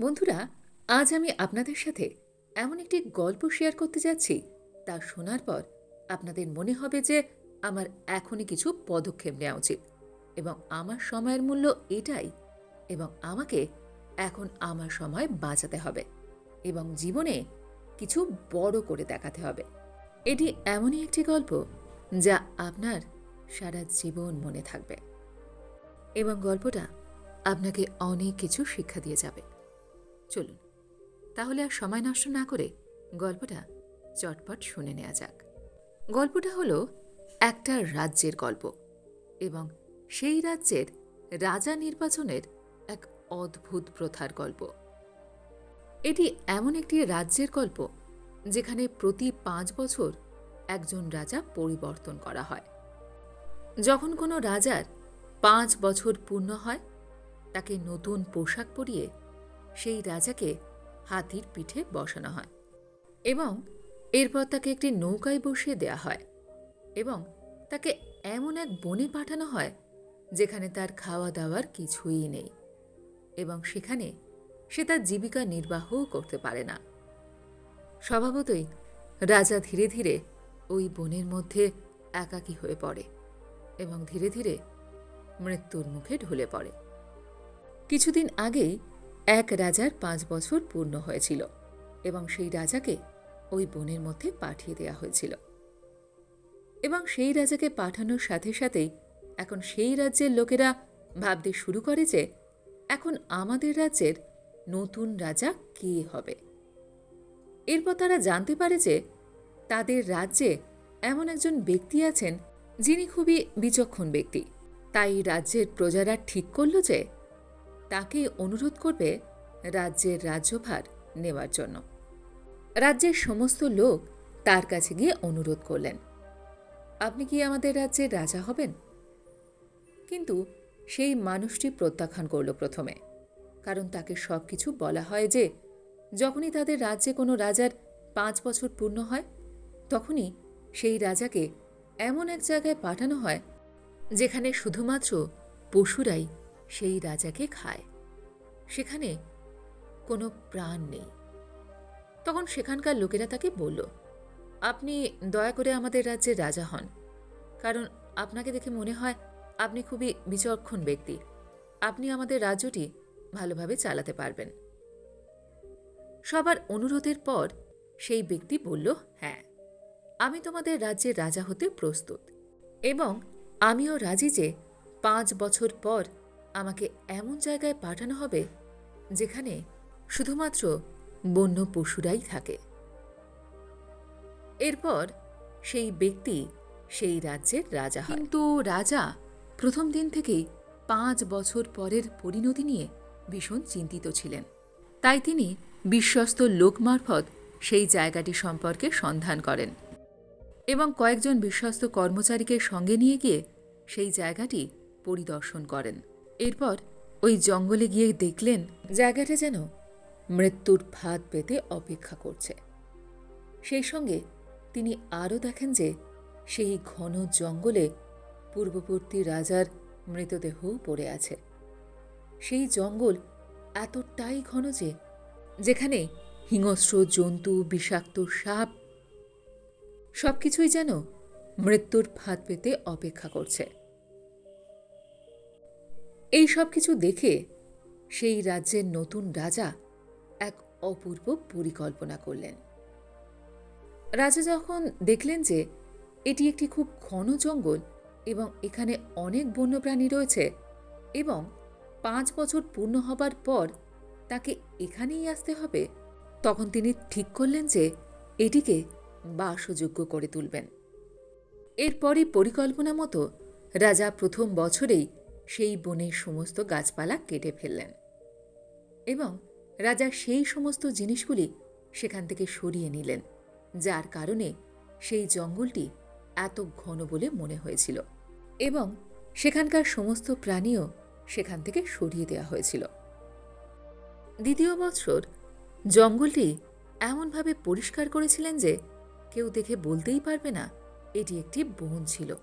বন্ধুরা, আজ আমি আপনাদের সাথে এমন একটি গল্প শেয়ার করতে যাচ্ছি। তা শোনার পর আপনাদের মনে হবে যে আমার এখনই কিছু পদক্ষেপ নেওয়া উচিত এবং আমার সময়ের মূল্য এটাই এবং আমাকে এখন আমার সময় বাঁচাতে হবে এবং জীবনে কিছু বড় করে দেখাতে হবে। এটি এমনই একটি গল্প যা আপনার সারা জীবন মনে থাকবে এবং গল্পটা আপনাকে অনেক কিছু শিক্ষা দিয়ে যাবে। চলুন, তাহলে আর সময় নষ্ট না করে গল্পটা চটপট শুনে নেওয়া যাক। গল্পটা হলো একটা রাজ্যের গল্প এবং সেই রাজ্যের রাজা নির্বাচনের এক অদ্ভুত প্রথার গল্প। এটি এমন একটি রাজ্যের গল্প যেখানে প্রতি পাঁচ বছর একজন রাজা পরিবর্তন করা হয়। যখন কোনো রাজার পাঁচ বছর পূর্ণ হয়, তাকে নতুন পোশাক পরিয়ে সেই রাজাকে হাতির পিঠে বসানো হয় এবং এরপর তাকে একটি নৌকায় বসিয়ে দেয়া হয় এবং তাকে এমন এক বনে পাঠানো হয় যেখানে তার খাওয়া দাওয়ার কিছুই নেই এবং সেখানে সে তার জীবিকা নির্বাহও করতে পারে না। স্বভাবতই রাজা ধীরে ধীরে ওই বনের মধ্যে একাকী হয়ে পড়ে এবং ধীরে ধীরে মৃত্যুর মুখে ঢলে পড়ে। কিছুদিন আগেই এক রাজার পাঁচ বছর পূর্ণ হয়েছিল এবং সেই রাজাকে ওই বনের মধ্যে পাঠিয়ে দেওয়া হয়েছিল। এবং সেই রাজাকে পাঠানোর সাথে সাথেই এখন সেই রাজ্যের লোকেরা ভাবতে শুরু করে যে এখন আমাদের রাজ্যের নতুন রাজা কে হবে? এরপর তারা জানতে পারে যে তাদের রাজ্যে এমন একজন ব্যক্তি আছেন যিনি খুবই বিচক্ষণ ব্যক্তি। তাই রাজ্যের প্রজারা ঠিক করল যে তাকে অনুরোধ করবে রাজ্যের রাজ্যভার নেওয়ার জন্য। রাজ্যের সমস্ত লোক তার কাছে গিয়ে অনুরোধ করলেন, আপনি কি আমাদের রাজ্যের রাজা হবেন? কিন্তু সেই মানুষটি প্রত্যাখ্যান করল প্রথমে, কারণ তাকে সব কিছু বলা হয় যে, যখনই তাদের রাজ্যে কোনো রাজার পাঁচ বছর পূর্ণ হয়, তখনই সেই রাজাকে এমন এক জায়গায় পাঠানো হয়, যেখানে শুধুমাত্র পশুরাই সেই রাজাকে খায়। সেখানে কোনো প্রাণ নেই। তখন সেখানকার লোকেরা তাকে বলল, আপনি দয়া করে আমাদের রাজ্যের রাজা হন। কারণ আপনাকে দেখে মনে হয় আপনি খুবই বিচক্ষণ ব্যক্তি। আপনি আমাদের রাজ্যটি ভালোভাবে চালাতে পারবেন। সবার অনুরোধের পর সেই ব্যক্তি বলল হ্যাঁ আমি তোমাদের রাজ্যের রাজা হতে প্রস্তুত এবং আমিও রাজি যে পাঁচ বছর পর আমাকে এমন জায়গায় পাঠানো হবে যেখানে শুধুমাত্র বন্য পশুরাই থাকে। এরপর সেই ব্যক্তি সেই রাজ্যের রাজা হয়। কিন্তু রাজা প্রথম দিন থেকেই পাঁচ বছর পরের পরিণতি নিয়ে ভীষণ চিন্তিত ছিলেন। তাই তিনি বিশ্বস্ত লোক মারফত সেই জায়গাটি সম্পর্কে সন্ধান করেন এবং কয়েকজন বিশ্বস্ত কর্মচারীকে সঙ্গে নিয়ে গিয়ে সেই জায়গাটি পরিদর্শন করেন। এরপর ওই জঙ্গলে গিয়ে দেখলেন জায়গাটা যেন মৃত্যুর ফাঁদ পেতে অপেক্ষা করছে। সেই সঙ্গে তিনি আরও দেখেন যে সেই ঘন জঙ্গলে পূর্ববর্তী রাজার মৃতদেহও পড়ে আছে। সেই জঙ্গল এতটাই ঘন যে যেখানে হিংস্র জন্তু, বিষাক্ত সাপ সবকিছুই যেন মৃত্যুর ফাঁদ পেতে অপেক্ষা করছে। এই সব কিছু দেখে সেই রাজ্যের নতুন রাজা এক অপূর্ব পরিকল্পনা করলেন। রাজা যখন দেখলেন যে এটি একটি খুব ঘন জঙ্গল এবং এখানে অনেক বন্যপ্রাণী রয়েছে এবং পাঁচ বছর পূর্ণ হবার পর তাকে এখানেই আসতে হবে, তখন তিনি ঠিক করলেন যে এটিকে বাসযোগ্য করে তুলবেন। এরপরই পরিকল্পনা মতো রাজা প্রথম বছরেই সেই বনের সমস্ত গাছপালা কেটে ফেললেন। এবং রাজা সেই সমস্ত জিনিসগুলি সেখান থেকে সরিয়ে নিলেন, যার কারণে সেই জঙ্গলটি এত ঘন বলে মনে হয়েছিল এবং সেখানকার সমস্ত প্রাণীও সেখান থেকে সরিয়ে দেওয়া হয়েছিল। দ্বিতীয় বছর জঙ্গলটি এমনভাবে পরিষ্কার করেছিলেন যে কেউ দেখে বলতেই পারবে না, এটি একটি বন ছিল।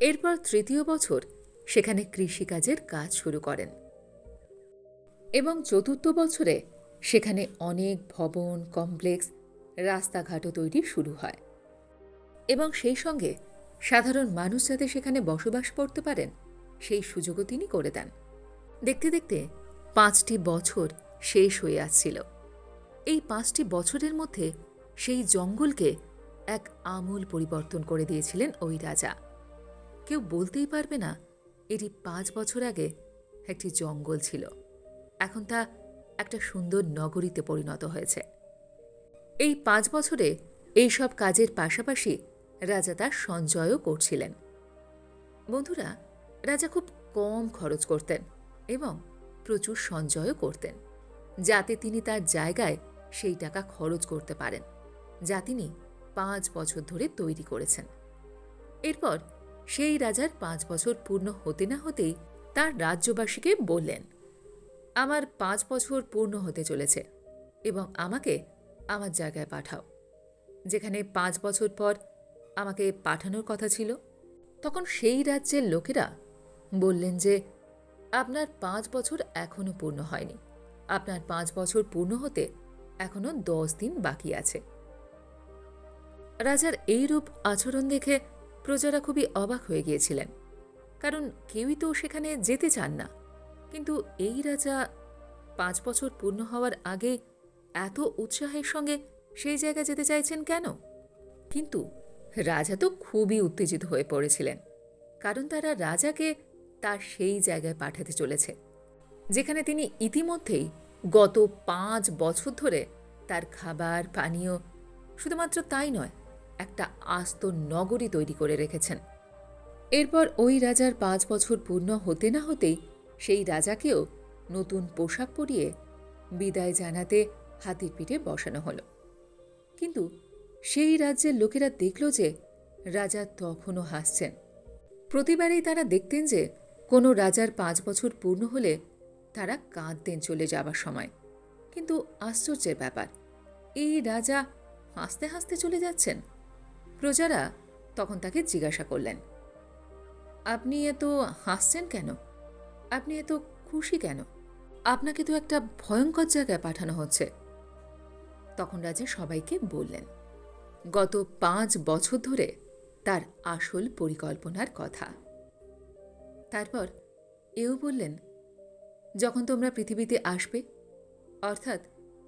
এরপর তৃতীয় বছর সেখানে কৃষিকাজের কাজ শুরু করেন। এবং চতুর্থ বছরে সেখানে অনেক ভবন, কমপ্লেক্স, রাস্তাঘাটও তৈরি শুরু হয়। এবং সেই সঙ্গে সাধারণ মানুষ যাতে সেখানে বসবাস করতে পারেন, সেই সুযোগও তিনি করে দেন। দেখতে দেখতে পাঁচটি বছর শেষ হয়ে আসছিল। এই পাঁচটি বছরের মধ্যে সেই জঙ্গলকে এক আমূল পরিবর্তন করে দিয়েছিলেন ওই রাজা। কেউ বলতেই পারবে না এটি পাঁচ বছর আগে একটি জঙ্গল ছিল। এখন তা একটা সুন্দর নগরীতে পরিণত হয়েছে। এই পাঁচ বছরে এই সব কাজের পাশাপাশি রাজা তার সঞ্চয়ও করছিলেন। বন্ধুরা, রাজা খুব কম খরচ করতেন এবং প্রচুর সঞ্চয়ও করতেন। যাতে তিনি তার জায়গায় সেই টাকা খরচ করতে পারেন, যা তিনি পাঁচ বছর ধরে তৈরি করেছেন। এরপর সেই রাজার পাঁচ বছর পূর্ণ হতে না হতেই তার রাজ্যবাসীকে বললেন, আমার পাঁচ বছর পূর্ণ হতে চলেছে এবং আমাকে আমার জায়গায় পাঠাও। যেখানে পাঁচ বছর পর আমাকে পাঠানোর কথা ছিল। তখন সেই রাজ্যের লোকেরা বললেন যে, আপনার পাঁচ বছর এখনও পূর্ণ হয়নি। আপনার পাঁচ বছর পূর্ণ হতে এখনও দশ দিন বাকি আছে। রাজার এই রূপ আচরণ দেখে প্রজারা খুবই অবাক হয়ে গিয়েছিলেন। কারণ কেউই তো সেখানে যেতে চান না। কিন্তু এই রাজা পাঁচ বছর পূর্ণ হওয়ার আগে এত উৎসাহের সঙ্গে সেই জায়গায় যেতে চাইছেন কেন? কিন্তু রাজা তো খুবই উত্তেজিত হয়ে পড়েছিলেন। কারণ তারা রাজাকে তার সেই জায়গায় পাঠাতে চলেছে, যেখানে তিনি ইতিমধ্যেই গত পাঁচ বছর ধরে তার খাবার, পানীয় শুধুমাত্র তাই নয় একটা আস্ত নগরী তৈরি করে রেখেছেন। এরপর ওই রাজার পাঁচ বছর পূর্ণ হতে না হতেই সেই রাজাকেও নতুন পোশাক পরিয়ে বিদায় জানাতে হাতির পিঠে বসানো হলো। কিন্তু সেই রাজ্যের লোকেরা দেখল যে রাজা তখনও হাসছেন। প্রতিবারেই তারা দেখতেন যে কোনো রাজার পাঁচ বছর পূর্ণ হলে তারা কাঁদতেন চলে যাবার সময়। কিন্তু আশ্চর্যের ব্যাপার, এই রাজা হাসতে হাসতে চলে যাচ্ছেন? প্রজারা তখন তাকে জিজ্ঞাসা করলেন, আপনি এত হাসছেন কেন? আপনি এত খুশি কেন? আপনাকে তো একটা ভয়ঙ্কর জায়গায় পাঠানো হচ্ছে। তখন রাজা সবাইকে বললেন, গত পাঁচ বছর ধরে তার আসল পরিকল্পনার কথা। তারপর এও বললেন, যখন তোমরা পৃথিবীতে আসবে, অর্থাৎ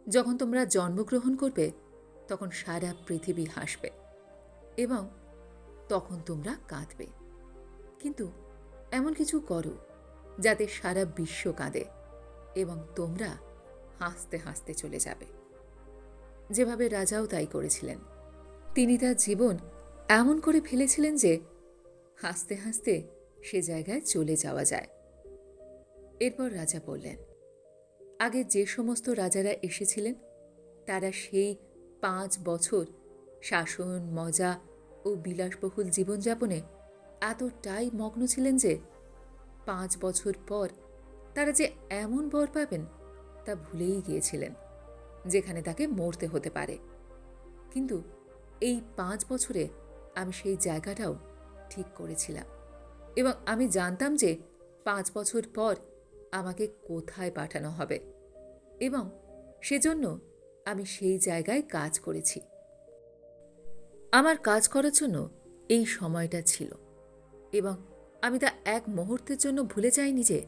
যখন তোমরা জন্মগ্রহণ করবে, তখন সারা পৃথিবী হাসবে। এবং তখন তোমরা কাঁদবে। কিন্তু এমন কিছু করো যাতে সারা বিশ্ব কাঁদে এবং তোমরা হাসতে হাসতে চলে যাবে। যেভাবে রাজাও তাই করেছিলেন। তিনি তার জীবন এমন করে ফেলেছিলেন যে হাসতে হাসতে সে জায়গায় চলে যাওয়া যায়। এরপর রাজা বললেন, আগে যে সমস্ত রাজারা এসেছিলেন, তারা সেই পাঁচ বছর শাসন, মজা ও বিলাসবহুল জীবনযাপনে এতটাই মগ্ন ছিলেন যে পাঁচ বছর পর তারা যে এমন বর পাবেন তা ভুলেই গিয়েছিলেন, যেখানে তাকে মরতে হতে পারে। কিন্তু এই পাঁচ বছরে আমি সেই জায়গাটাও ঠিক করেছিলাম এবং আমি জানতাম যে পাঁচ বছর পর আমাকে কোথায় পাঠানো হবে এবং সেজন্য আমি সেই জায়গায় কাজ করেছি। আমার কাজ করার জন্য এই সময়টা ছিল এবং আমি তা এক মুহূর্তের জন্য ভুলে যাইনি যে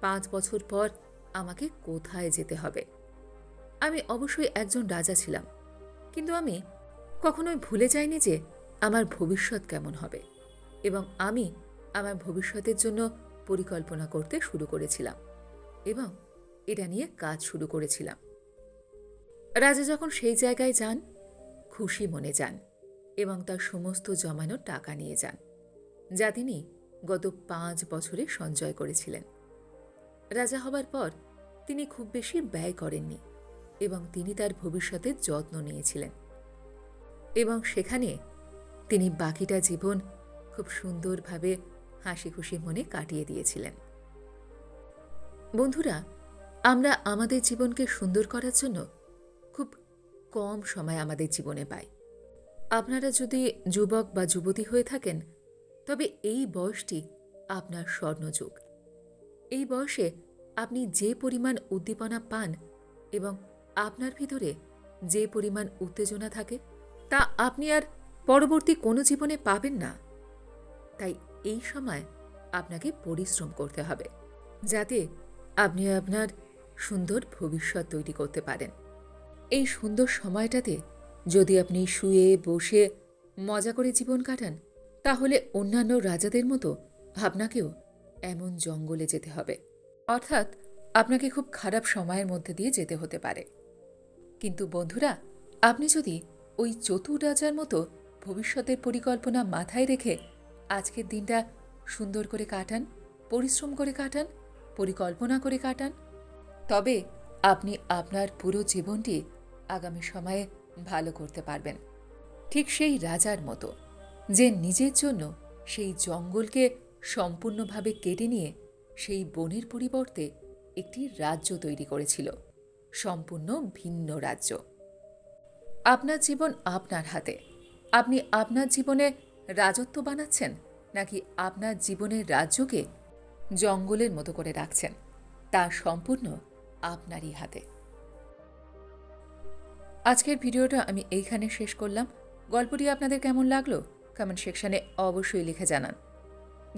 পাঁচ বছর পর আমাকে কোথায় যেতে হবে। আমি অবশ্যই একজন রাজা ছিলাম, কিন্তু আমি কখনোই ভুলে যাইনি যে আমার ভবিষ্যৎ কেমন হবে এবং আমি আমার ভবিষ্যতের জন্য পরিকল্পনা করতে শুরু করেছিলাম এবং এটা নিয়ে কাজ শুরু করেছিলাম। রাজা যখন সেই জায়গায় যান, খুশি মনে যান। এবং তার সমস্ত জমানো টাকা নিয়ে যান, যা তিনি গত পাঁচ বছরে সঞ্চয় করেছিলেন। রাজা হবার পর তিনি খুব বেশি ব্যয় করেননি এবং তিনি তার ভবিষ্যতের যত্ন নিয়েছিলেন। এবং সেখানে তিনি বাকিটা জীবন খুব সুন্দরভাবে হাসি খুশি মনে কাটিয়ে দিয়েছিলেন। বন্ধুরা, আমরা আমাদের জীবনকে সুন্দর করার জন্য খুব কম সময় আমাদের জীবনে পাই। আপনারা যদি যুবক বা যুবতী হয়ে থাকেন, তবে এই বয়সটি আপনার স্বর্ণযুগ। এই বয়সে আপনি যে পরিমাণ উদ্দীপনা পান এবং আপনার ভিতরে যে পরিমাণ উত্তেজনা থাকে, তা আপনি আর পরবর্তী কোনো জীবনে পাবেন না। তাই এই সময় আপনাকে পরিশ্রম করতে হবে, যাতে আপনি আপনার সুন্দর ভবিষ্যৎ তৈরি করতে পারেন। এই সুন্দর সময়টাতে যদি আপনি শুয়ে, বসে মজা করে জীবন কাটান, তাহলে অন্যান্য রাজাদের মতো আপনাকেও এমন জঙ্গলে যেতে হবে। অর্থাৎ আপনাকে খুব খারাপ সময়ের মধ্যে দিয়ে যেতে হতে পারে। কিন্তু বন্ধুরা, আপনি যদি ওই চতুর রাজার মতো ভবিষ্যতের পরিকল্পনা মাথায় রেখে আজকের দিনটা সুন্দর করে কাটান, পরিশ্রম করে কাটান, পরিকল্পনা করে কাটান, তবে আপনি আপনার পুরো জীবনটি আগামী সময়ে ভালো করতে পারবেন। ঠিক সেই রাজার মতো, যে নিজের জন্য সেই জঙ্গলকে সম্পূর্ণভাবে কেটে নিয়ে সেই বনের পরিবর্তে একটি রাজ্য তৈরি করেছিল, সম্পূর্ণ ভিন্ন রাজ্য। আপনার জীবন আপনার হাতে। আপনি আপনার জীবনে রাজত্ব বানাচ্ছেন নাকি আপনার জীবনের রাজ্যকে জঙ্গলের মতো করে রাখছেন, তা সম্পূর্ণ আপনারই হাতে। আজকের ভিডিওটা আমি এইখানে শেষ করলাম। গল্পটি আপনাদের কেমন লাগল? কমেন্ট সেকশানে অবশ্যই লিখে জানান।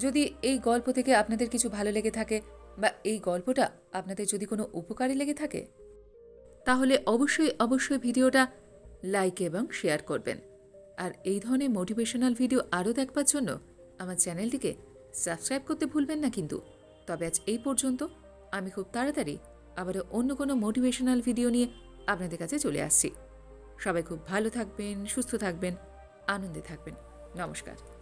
যদি এই গল্প থেকে আপনাদের কিছু ভালো লেগে থাকে বা এই গল্পটা আপনাদের যদি কোনো উপকারে লেগে থাকে, তাহলে অবশ্যই অবশ্যই ভিডিওটা লাইক এবং শেয়ার করবেন। আর এই ধরনের মোটিভেশনাল ভিডিও আরও দেখবার জন্য আমার চ্যানেলটিকে সাবস্ক্রাইব করতে ভুলবেন না কিন্তু। তবে আজ এই পর্যন্ত, আমি খুব তাড়াতাড়ি আবারও অন্য কোনো মোটিভেশনাল ভিডিও নিয়ে আপনাদের কাছে চলে আসছি। সবাই খুব ভালো থাকবেন সুস্থ থাকবেন আনন্দে থাকবেন। নমস্কার।